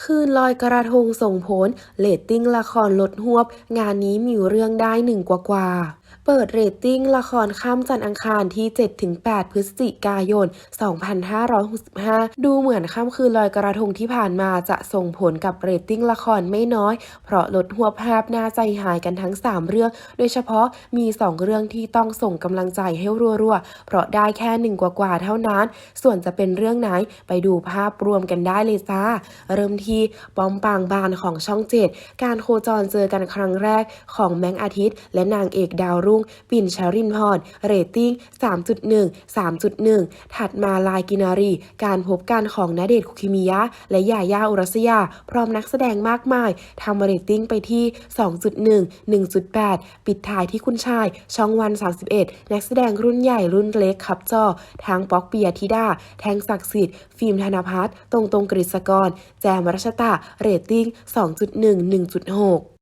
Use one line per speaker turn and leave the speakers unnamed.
คืนลอยกระทงส่งผลเรตติ้งละครลดหวบ งานนี้มีเรื่องได้หนึ่งกว่ากว่า เปิดเรตติ้งละครข้ามจันทร์อังคารที่ 7-8 พฤศจิกายน 2565 ดูเหมือนค่ำคืนลอยกระทงที่ผ่านมาจะส่งผลกับเรตติ้งละครไม่น้อย เพราะลดหัวภาพน่าใจหายกันทั้ง 3 เรื่อง โดยเฉพาะมี 2 เรื่องที่ต้องส่งกำลังใจให้รัวๆ เพราะได้แค่หนึ่งกว่าๆเท่านั้น ส่วนจะเป็นเรื่องไหนไปดูภาพรวมกันได้เลยจ้า เริ่มที่ปอมปางบานของช่องเจ็ดการโคจรเจอกันครั้งแรกของแมงอาทิตย์ และนางเอกดาวรุ่ง ปิ่นชรินพรเรตติ้ง 3.1 3.1 ถัดมาลายกินารี การพบกันของณเดชคุกิมิยะ และยาย่าอุรัสยา พร้อมนักแสดงมากมายทำเรตติ้งไปที่ 2.1 1.8 ปิดท้ายที่คุณชาย ช่องวัน 31 นักแสดงรุ่นใหญ่รุ่นเล็กขับจอทางป๊อกเปียธิดา แทงศักดิ์สิทธิ์ ฟิล์มธนพัฒน์ตรงตรงกฤษกร แจมรัชตะเรตติ้ง 2.1 1.6